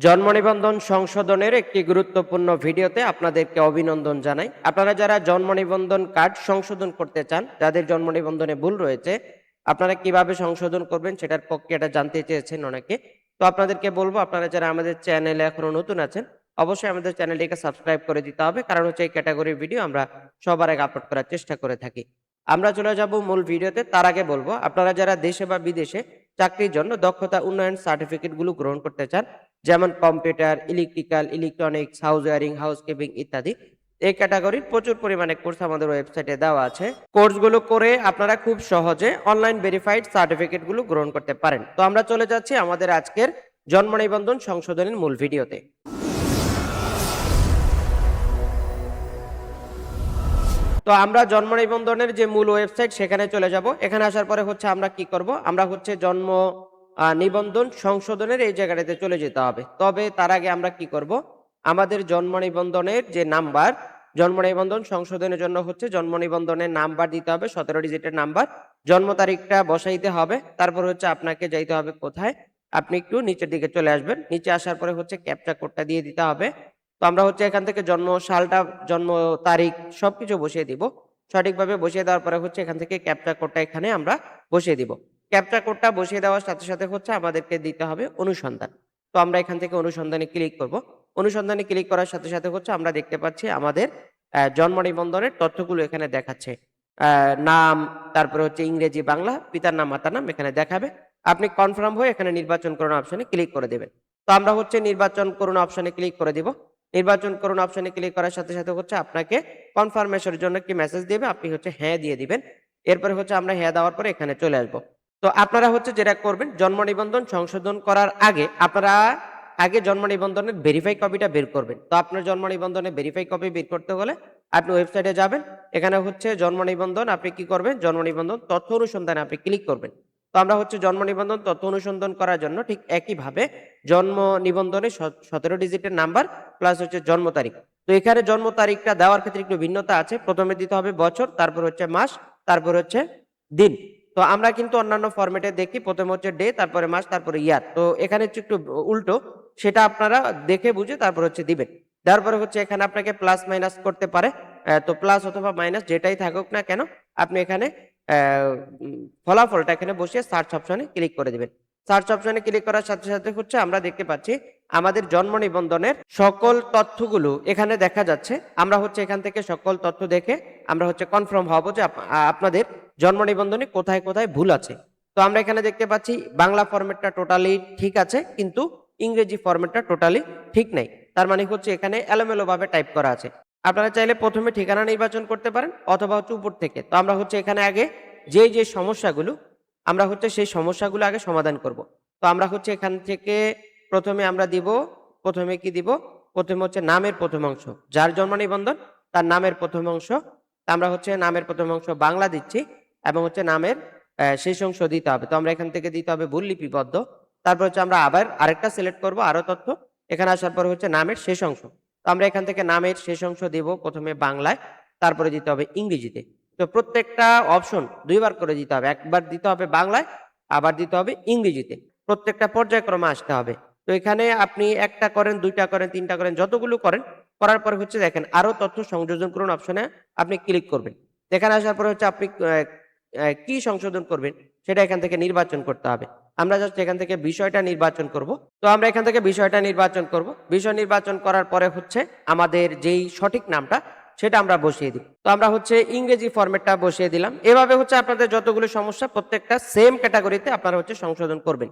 জন্ম নিবন্ধন সংশোধনের একটি গুরুত্বপূর্ণ ভিডিওতে আপনাদেরকে অভিনন্দন জানাই। আপনারা যারা জন্ম নিবন্ধন কার্ড সংশোধন করতে চান, যাদের জন্ম নিবন্ধনে ভুল রয়েছে, আপনারা কীভাবে সংশোধন করবেন সেটার প্রক্রিয়াটা জানতে চেয়েছেন অনেকে। তো আপনাদেরকে বলব, আপনারা যারা আমাদের চ্যানেলে এখনও নতুন আছেন, অবশ্যই আমাদের চ্যানেলটিকে সাবস্ক্রাইব করে দিতে হবে, কারণ হচ্ছে এই ক্যাটাগরির ভিডিও আমরা সবার আগে আপলোড করার চেষ্টা করে থাকি। আমরা চলে যাব মূল ভিডিওতে। তার আগে বলব, আপনারা যারা দেশে বা বিদেশে চাকরির জন্য দক্ষতা উন্নয়ন সার্টিফিকেটগুলো গ্রহণ করতে চান যেমন computer, electrical, electronics house wiring house keeping ইত্যাদি। এই ক্যাটাগরির প্রচুর পরিমাণে কোর্স আমাদের ওয়েবসাইটে দেওয়া আছে। কোর্সগুলো করে আপনারা খুব সহজে অনলাইন ভেরিফাইড সার্টিফিকেটগুলো গ্রহণ করতে পারেন। তো আমরা চলে যাচ্ছি আমাদের আজকের জন্ম নিবন্ধন সংশোধনের মূল ভিডিওতে। তো আমরা জন্ম নিবন্ধনের যে মূল ওয়েবসাইট সেখানে চলে যাব। এখানে আসার পরে হচ্ছে আমরা কি করব? আমরা হচ্ছে জন্ম নিবন্ধন সংশোধনের এই জায়গাটাতে চলে যেতে হবে। তবে তার আগে আমরা কি করব? আমাদের জন্ম নিবন্ধনের যে নাম্বার, জন্ম নিবন্ধন সংশোধনের জন্য হচ্ছে জন্ম নিবন্ধনের নাম্বার দিতে হবে, সতেরো ডিজিটের নাম্বার। জন্ম তারিখটা বসাইতে হবে, তারপর হচ্ছে আপনাকে যাইতে হবে কোথায়? আপনি একটু নিচের দিকে চলে আসবেন, নিচে আসার পরে হচ্ছে ক্যাপচা কোডটা দিয়ে দিতে হবে। তো আমরা হচ্ছে এখান থেকে জন্ম সালটা, জন্ম তারিখ সবকিছু বসিয়ে দিব। সঠিকভাবে বসিয়ে দেওয়ার পরে হচ্ছে এখান থেকে ক্যাপচা কোডটা এখানে আমরা বসিয়ে দিব। ক্যাপচা কোডটা বসিয়ে দেওয়ার সাথে সাথে হচ্ছে আমাদেরকে দিতে হবে অনুসন্ধান। তো আমরা এখান থেকে অনুসন্ধানে ক্লিক করব। অনুসন্ধানে ক্লিক করার সাথে সাথে হচ্ছে আমরা দেখতে পাচ্ছি আমাদের জন্ম নিবন্ধনের তথ্যগুলো এখানে দেখাচ্ছে। নাম, তারপরে হচ্ছে ইংরেজি, বাংলা, পিতার নাম, মাতার নাম এখানে দেখাবে। আপনি কনফার্ম হয়ে এখানে নির্বাচন করুন অপশনে ক্লিক করে দেবেন। তো আমরা হচ্ছে নির্বাচন করুন অপশনে ক্লিক করে দিব। নির্বাচন করুন অপশনে ক্লিক করার সাথে সাথে হচ্ছে আপনাকে কনফার্মেশনের জন্য কি মেসেজ দিবে। আপনি হচ্ছে হ্যাঁ দিয়ে দিবেন। এরপরে হচ্ছে আমরা হ্যাঁ দেওয়ার পরে এখানে চলে আসব। তো আপনারা হচ্ছে যেটা করবেন, জন্ম নিবন্ধন সংশোধন করার আগে আপনারা আগে জন্ম নিবন্ধনের ভেরিফাই কপিটা বের করবেন। তো আপনার জন্ম নিবন্ধনের ভেরিফাই কপি বের করতে হলে আপনি ওয়েবসাইটে যাবেন, এখানে হচ্ছে জন্ম নিবন্ধন, আপনি কি করবেন? জন্ম নিবন্ধন তথ্য অনুসন্ধানে আপনি ক্লিক করবেন। তো আমরা হচ্ছে জন্ম নিবন্ধন তথ্য অনুসন্ধান করার জন্য ঠিক একইভাবে জন্ম নিবন্ধনে সতেরো ডিজিটের নাম্বার প্লাস হচ্ছে জন্ম তারিখ। তো এখানে জন্ম তারিখটা দেওয়ার ক্ষেত্রে একটু ভিন্নতা আছে। প্রথমে দিতে হবে বছর, তারপর হচ্ছে মাস, তারপর হচ্ছে দিন। তো আমরা কিন্তু অন্যান্য ফরম্যাটে দেখি, প্রথমে হচ্ছে ডে তারপরে মাস, তারপরে ইয়ার তো এখানে হচ্ছে একটু উল্টো, সেটা আপনারা দেখে বুঝে তারপর হচ্ছে দিবেন। তারপরে হচ্ছে এখানে আপনাকে প্লাস মাইনাস করতে পারে। তো প্লাস অথবা মাইনাস যেটাই থাকুক না কেন, আপনি এখানে ফলাফলটা এখানে বসিয়ে সার্চ অপশনে ক্লিক করে দিবেন। সার্চ অপশনে ক্লিক করার সাথে সাথে হচ্ছে আমরা দেখতে পাচ্ছি, আমাদের জন্ম নিবন্ধনের সকল তথ্যগুলো এখানে দেখা যাচ্ছে। আমরা হচ্ছে এখান থেকে সকল তথ্য দেখে আমরা হচ্ছে কনফার্ম হব যে আপনাদের জন্ম নিবন্ধনে কোথায় কোথায় ভুল আছে। তো আমরা এখানে দেখতে পাচ্ছি বাংলা ফরম্যাটটা টোটালি ঠিক আছে, কিন্তু ইংরেজি ফরম্যাটটা টোটালি ঠিক নাই। তার মানে হচ্ছে এখানে এলোমেলো ভাবে টাইপ করা আছে। আপনারা চাইলে প্রথমে ঠিকানা নির্বাচন করতে পারেন অথবা হচ্ছে উপর থেকে। তো আমরা হচ্ছে এখানে আগে যে যে সমস্যাগুলো, আমরা হচ্ছে সেই সমস্যাগুলো আগে সমাধান করব। তো আমরা হচ্ছে এখান থেকে প্রথমে আমরা দিব, প্রথমে কি দিব? প্রথমে হচ্ছে নামের প্রথম অংশ, যার জন্ম নিবন্ধন, তার নামের প্রথম অংশ। আমরা হচ্ছে নামের প্রথম অংশ বাংলা দিচ্ছি। এবং হচ্ছে নামের শেষ অংশ দিতে হবে। তো আমরা এখান থেকে দিতে হবে ভুল লিপিবদ্ধ। তারপর হচ্ছে আমরা আবার আরেকটা সিলেক্ট করব, আরও তথ্য। এখানে আসার পর হচ্ছে নামের শেষ অংশ। তো আমরা এখান থেকে নামের শেষ অংশ দিব প্রথমে বাংলায়, তারপরে দিতে হবে ইংরেজিতে। তো প্রত্যেকটা অপশন দুইবার করে দিতে হবে। একবার দিতে হবে বাংলায়, আবার দিতে হবে ইংরেজিতে। প্রত্যেকটা পর্যায়ক্রমে আসতে হবে। তো এখানে আপনি একটা করেন, দুইটা করেন, তিনটা করেন, যতগুলো করেন, করার পরে হচ্ছে দেখেন আরও তথ্য সংযোজন করুন অপশনে আপনি ক্লিক করবেন। এখানে আসার পরে হচ্ছে আপনি কি সংশোধন করবেন? সেটা এখান থেকে নির্বাচন করতে হবে। আমরা জাস্ট এখান থেকে বিষয়টা নির্বাচন করব। তো আমরা এখান থেকে বিষয়টা নির্বাচন করব। বিষয় নির্বাচন করার পরে হচ্ছে আমাদের যেই সঠিক নামটা, সেটা আমরা বসিয়ে দিই তো আমরা হচ্ছে ইংরেজি ফরম্যাটটা বসিয়ে দিলাম। এভাবে হচ্ছে আপনাদের যতগুলো সমস্যা, প্রত্যেকটা সেম ক্যাটাগরিতে আপনারা হচ্ছে সংশোধন করবেন।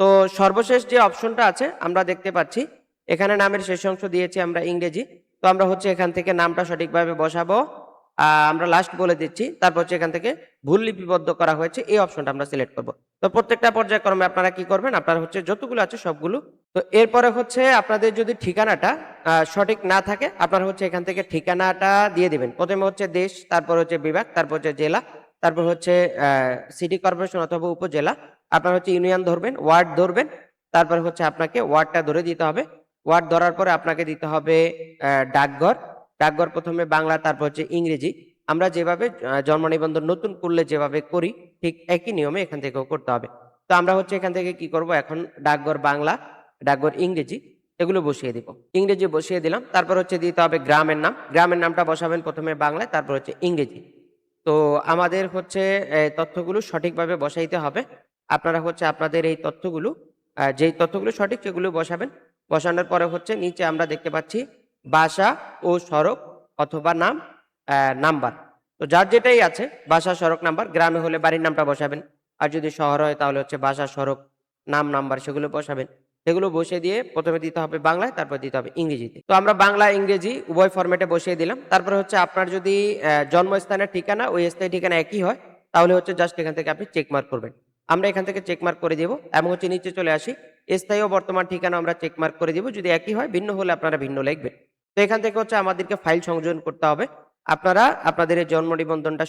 তো সর্বশেষ যে অপশনটা আছে, আমরা দেখতে পাচ্ছি, এখানে নামের শেষ অংশ দিয়েছি আমরা ইংরেজি। তো আমরা হচ্ছে এখান থেকে নামটা সঠিকভাবে বসাবো। আমরা লাস্ট বলে দিচ্ছি। তারপর হচ্ছে এখান থেকে ভুল লিপিবদ্ধ করা হয়েছে, এই অপশনটা আমরা সিলেক্ট করব। তো প্রত্যেকটা পর্যায়ক্রমে আপনারা কি করবেন? আপনারা হচ্ছে যতগুলো আছে সবগুলো। তো এরপরে হচ্ছে আপনাদের যদি ঠিকানাটা সঠিক না থাকে, আপনারা হচ্ছে এখান থেকে ঠিকানাটা দিয়ে দিবেন। প্রথমে হচ্ছে দেশ, তারপর হচ্ছে বিভাগ, তারপর হচ্ছে জেলা, তারপর হচ্ছে সিটি কর্পোরেশন অথবা উপজেলা। আপনার হচ্ছে ইউনিয়ন ধরবেন ওয়ার্ড ধরবেন, তারপরে হচ্ছে আপনাকে ওয়ার্ডটা ধরে দিতে হবে। ওয়ার্ড ধরার পরে আপনাকে দিতে হবে ডাকঘর। ডাকঘর প্রথমে বাংলা, তারপর হচ্ছে ইংরেজি। আমরা যেভাবে জন্ম নিবন্ধন নতুন করলে যেভাবে করি, ঠিক একই নিয়মে এখান থেকেও করতে হবে। তো আমরা হচ্ছে এখান থেকে কি করব? এখন ডাকঘর বাংলা, ডাকঘর ইংরেজি, এগুলো বসিয়ে দিব। ইংরেজি বসিয়ে দিলাম, তারপর হচ্ছে দিতে হবে গ্রামের নাম। গ্রামের নামটা বসাবেন প্রথমে বাংলায়, তারপর হচ্ছে ইংরেজি। তো আমাদের হচ্ছে তথ্যগুলো সঠিকভাবে বসাইতে হবে। আপনারা হচ্ছে আপনাদের এই তথ্যগুলো যেই তথ্যগুলো সঠিক সেগুলো বসাবেন। বসানোর পরে হচ্ছে নিচে আমরা দেখতে পাচ্ছি বাসা ও সড়ক অথবা নাম নাম্বার। তো যার যেটাই আছে বাসা সড়ক, নাম্বার, গ্রামে হলে বাড়ির নামটা বসাবেন। আর যদি শহর হয়, তাহলে হচ্ছে বাসা সড়ক, নাম, নাম্বার সেগুলো বসাবেন। সেগুলো বসিয়ে দিয়ে প্রথমে দিতে হবে বাংলায়, তারপর দিতে হবে ইংরেজিতে। তো আমরা বাংলা, ইংরেজি উভয় ফরম্যাটে বসিয়ে দিলাম। তারপরে হচ্ছে আপনার যদি জন্মস্থানের ঠিকানা ওই স্থায়ী ঠিকানা একই হয়, তাহলে হচ্ছে জাস্ট এখান থেকে আপনি চেক মার্ক করবেন। আমরা এখান থেকে চেক মার্ক করে দিব এবং হচ্ছে নিচে চলে আসি। স্থায়ী ও বর্তমান ঠিকানা আমরা চেক মার্ক করে দিব। যদি একই হয়, ভিন্ন হলে আপনারা ভিন্ন লিখবেন। তো এখান থেকে হচ্ছে আমাদেরকে ফাইল সংযোজন করতে হবে। আপনারা আপনাদের এই জন্ম নিবন্ধনটা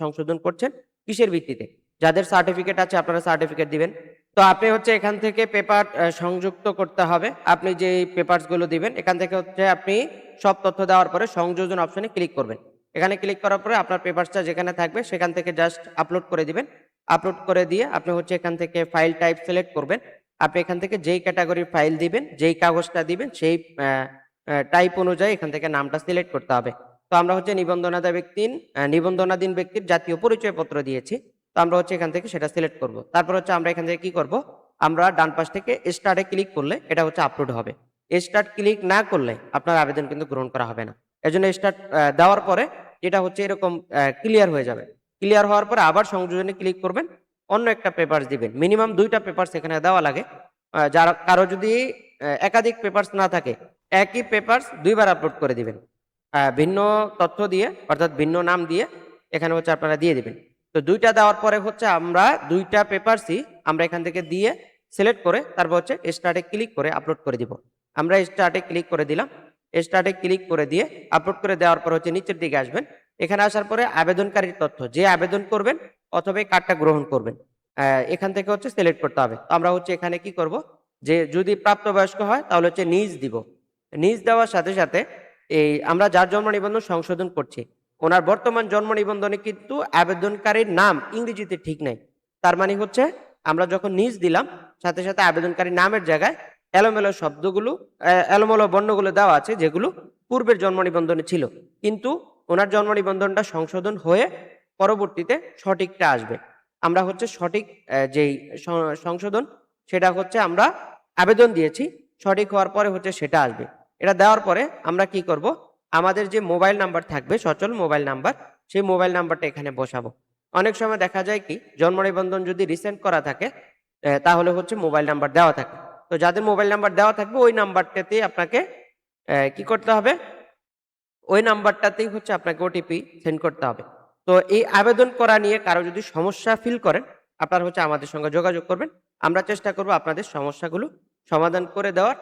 সংশোধন করছেন কিসের ভিত্তিতে? যাদের সার্টিফিকেট আছে আপনারা সার্টিফিকেট দিবেন। তো আপনি হচ্ছে এখান থেকে পেপার সংযুক্ত করতে হবে। আপনি যে পেপারসগুলো দিবেন, এখান থেকে হচ্ছে আপনি সব তথ্য দেওয়ার পরে সংযোজন অপশনে ক্লিক করবেন। এখানে ক্লিক করার পরে আপনার পেপারসটা যেখানে থাকবে, সেখান থেকে জাস্ট আপলোড করে দিবেন। আপলোড করে দিয়ে আপনি হচ্ছে এখান থেকে ফাইল টাইপ সিলেক্ট করবেন। আপনি এখান থেকে যেই ক্যাটাগরির ফাইল দিবেন, যেই কাগজটা দিবেন, সেই টাইপ অনুযায়ী এখান থেকে নামটা সিলেক্ট করতে হবে। তো আমরা হচ্ছে নিবন্ধনাদা ব্যক্তির নিবন্ধনাধীন ব্যক্তির জাতীয় পরিচয়পত্র দিয়েছি। তো আমরা হচ্ছে এখান থেকে সেটা সিলেক্ট করব। তারপর হচ্ছে আমরা এখান থেকে কি করব? আমরা ডান পাশ থেকে স্টার্টে ক্লিক করলে এটা হচ্ছে আপলোড হবে। স্টার্ট ক্লিক না করলে আপনার আবেদন কিন্তু গ্রহণ করা হবে না। এজন্য স্টার্ট দেওয়ার পরে এটা হচ্ছে এরকম ক্লিয়ার হয়ে যাবে। ক্লিয়ার হওয়ার পরে আবার সংযোজনে ক্লিক করবেন, অন্য একটা পেপারস দিবেন। মিনিমাম দুইটা পেপারস এখানে দেওয়া লাগে। যার, কারও যদি একাধিক পেপারস না থাকে একই পেপারস দুইবার আপলোড করে দিবেন। ভিন্ন তথ্য দিয়ে, অর্থাৎ ভিন্ন নাম দিয়ে এখানে হচ্ছে আপনারা দিয়ে দিবেন। তো দুইটা দেওয়ার পরে হচ্ছে আমরা দুইটা পেপারসই আমরা এখান থেকে দিয়ে সিলেক্ট করে তারপর হচ্ছে স্টার্টে ক্লিক করে আপলোড করে দিব। আমরা স্টার্টে ক্লিক করে দিলাম। স্টার্টে ক্লিক করে দিয়ে আপলোড করে দেওয়ার পর হচ্ছে নিচের দিকে আসবেন। এখানে আসার পরে আবেদনকারীর তথ্য, যে আবেদন করবেন অথবা কার্ডটা গ্রহণ করবেন এখান থেকে হচ্ছে সিলেক্ট করতে হবে। আমরা হচ্ছে এখানে কি করব? যে যদি প্রাপ্তবয়স্ক হয় তাহলে হচ্ছে নিজ দিব। নিজ দেওয়ার সাথে সাথে এই আমরা যার জন্ম নিবন্ধন সংশোধন করছি, ওনার বর্তমান জন্ম নিবন্ধনে কিন্তু আবেদনকারীর নাম ইংরেজিতে ঠিক নাই। তার মানে হচ্ছে আমরা যখন নিজ দিলাম, সাথে সাথে আবেদনকারী নামের জায়গায় এলোমেলো শব্দগুলো এলোমেলো বর্ণগুলো দেওয়া আছে, যেগুলো পূর্বের জন্ম নিবন্ধনে ছিল। কিন্তু ওনার জন্ম নিবন্ধনটা সংশোধন হয়ে পরবর্তীতে সঠিকটা আসবে। আমরা হচ্ছে সঠিক যেই সংশোধন, সেটা হচ্ছে আমরা আবেদন দিয়েছি, সঠিক হওয়ার পরে হচ্ছে সেটা আসবে। এটা দেওয়ার পরে আমরা কি করব? আমাদের যে মোবাইল নাম্বার থাকবে, সচল মোবাইল নাম্বার, সেই মোবাইল নাম্বারটা এখানে বসাবো। অনেক সময় দেখা যায় কি, জন্ম নিবন্ধন যদি রিসেন্ট করা থাকে তাহলে হচ্ছে মোবাইল নাম্বার দেওয়া থাকে। তো যাদের মোবাইল নাম্বার দেওয়া থাকবে, ওই নাম্বারটাতে আপনাকে কি করতে হবে? ওই নাম্বারটাতেই হচ্ছে আপনাকে ওটিপি সেন্ড করতে হবে। তো এই আবেদন করা নিয়ে কারও যদি সমস্যা ফিল করেন, আপনারা হচ্ছে আমাদের সঙ্গে যোগাযোগ করবেন। আমরা চেষ্টা করব আপনাদের সমস্যাগুলো সমাধান করে দেওয়ার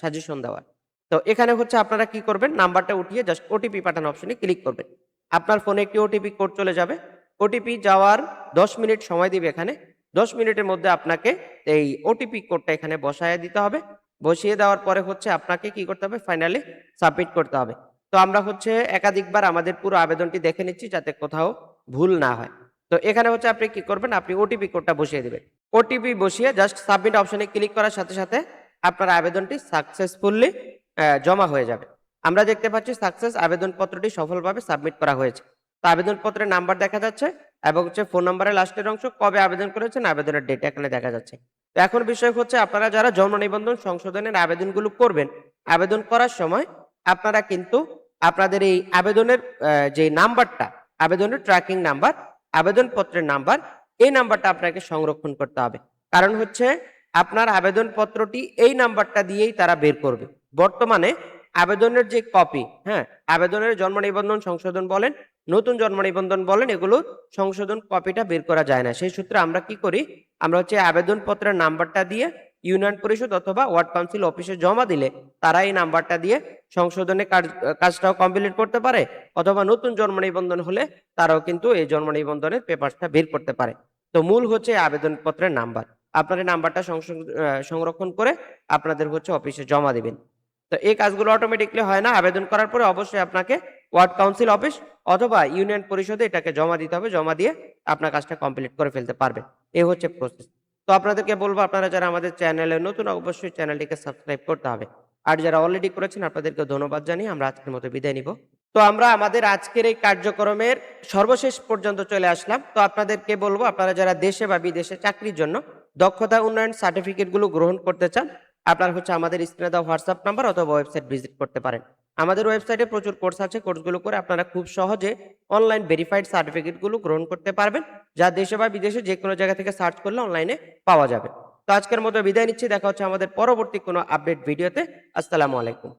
সাজেশন দেওয়ার। তো এখানে হচ্ছে আপনারা কি করবেন? নাম্বারটা উঠিয়ে জাস্ট ওটিপি পাঠানো অপশনে ক্লিক করবেন। আপনার ফোনে একটি ওটিপি কোড চলে যাবে। ওটিপি যাওয়ার দশ মিনিট সময় দিবে এখানে। দশ মিনিটের মধ্যে আপনাকে এই ওটিপি কোডটা এখানে বসায় দিতে হবে। বসিয়ে দেওয়ার পরে হচ্ছে আপনাকে কি করতে হবে? ফাইনালি সাবমিট করতে হবে। তো আমরা হচ্ছে একাধিকবার আমাদের পুরো আবেদনটি দেখে নিচ্ছি যাতে কোথাও ভুল না হয়। তো এখানে হচ্ছে আপনি কি করবেন? আপনি ওটিপি কোডটা বসিয়ে দেবেন। ওটিপি বসিয়ে জাস্ট সাবমিট অপশনে ক্লিক করার সাথে সাথে আপনার আবেদনটি সাকসেসফুলি জমা হয়ে যাবে। আমরা দেখতে পাচ্ছি সাকসেস আবেদনপত্রটি সফলভাবে সাবমিট করা হয়েছে। তো আবেদনপত্রের নাম্বার দেখা যাচ্ছে এবং হচ্ছে ফোন নাম্বারের লাস্টের অংশ কবে আবেদন করেছেন, আবেদনের ডেট এখানে দেখা যাচ্ছে। তো এখন বিষয় হচ্ছে আপনারা যারা জন্ম নিবন্ধন সংশোধনের আবেদনগুলো করবেন, আবেদন করার সময় আপনারা কিন্তু আপনাদের এই আবেদনের যে নাম্বারটা, আবেদনের ট্র্যাকিং নাম্বার, আবেদনপত্রের নাম্বার, এই নাম্বারটা আপনাকে সংরক্ষণ করতে হবে। কারণ হচ্ছে আপনার আবেদনপত্রটি এই নাম্বারটা দিয়েই তারা বের করবে। বর্তমানে আবেদনের যে কপি হ্যাঁ আবেদনের জন্ম নিবন্ধন সংশোধন বলেন, নতুন জন্ম নিবন্ধন বলেন, এগুলো সংশোধন কপিটা বের করা যায় না। সেই সূত্রে আমরা কি করি? আমরা হচ্ছে আবেদনপত্রের নাম্বারটা দিয়ে ইউনিয়ন পরিষদ অথবা ওয়ার্ড কাউন্সিল অফিসে জমা দিলে তারা এই নাম্বারটা দিয়ে সংশোধনের কাজ- কাজটাও কমপ্লিট করতে পারে, অথবা নতুন জন্ম নিবন্ধন হলে তারাও কিন্তু এই জন্ম নিবন্ধনের পেপারটা বের করতে পারে। তো মূল হচ্ছে আবেদনপত্রের নাম্বার। আপনার এই নাম্বারটা সংরক্ষণ করে আপনাদের হচ্ছে অফিসে জমা দিবেন। তো এই কাজগুলো অটোমেটিকলি হয় না। আবেদন করার পরে অবশ্যই আপনাকে ওয়ার্ড কাউন্সিল অফিস অথবা ইউনিয়ন পরিষদে এটাকে জমা দিতে হবে। জমা দিয়ে আপনার কাজটা কমপ্লিট করে ফেলতে পারবেন। এই হচ্ছে প্রসেস তো আপনাদেরকে বলব, আপনারা যারা আমাদের চ্যানেলে নতুন, অবশ্যই চ্যানেলটিকে সাবস্ক্রাইব করতে হবে। আর যারা অলরেডি করেছেন আপনাদেরকে ধন্যবাদ জানিয়ে আমরা আজকের মতো বিদায় নিব। তো আমরা আমাদের আজকের এই কার্যক্রমের সর্বশেষ পর্যন্ত চলে আসলাম। তো আপনাদেরকে বলব, আপনারা যারা দেশে বা বিদেশে চাকরির জন্য দক্ষতা উন্নয়ন সার্টিফিকেটগুলো গ্রহণ করতে চান আপনার হচ্ছে আমাদের স্ক্রিনে দেওয়া হোয়াটসঅ্যাপ নাম্বার অথবা ওয়েবসাইট ভিজিট করতে পারেন। আমাদের ওয়েবসাইটে প্রচুর কোর্স আছে কোর্সগুলো করে আপনারা খুব সহজে অনলাইন ভেরিফাইড সার্টিফিকেটগুলো গ্রহণ করতে পারবেন, যা দেশে বা বিদেশে যে কোনো জায়গা থেকে সার্চ করলে অনলাইনে পাওয়া যাবে। তো আজকের মতো বিদায় নিচ্ছি, দেখা হচ্ছে আমাদের পরবর্তী কোনো আপডেট ভিডিওতে আসসালামু আলাইকুম।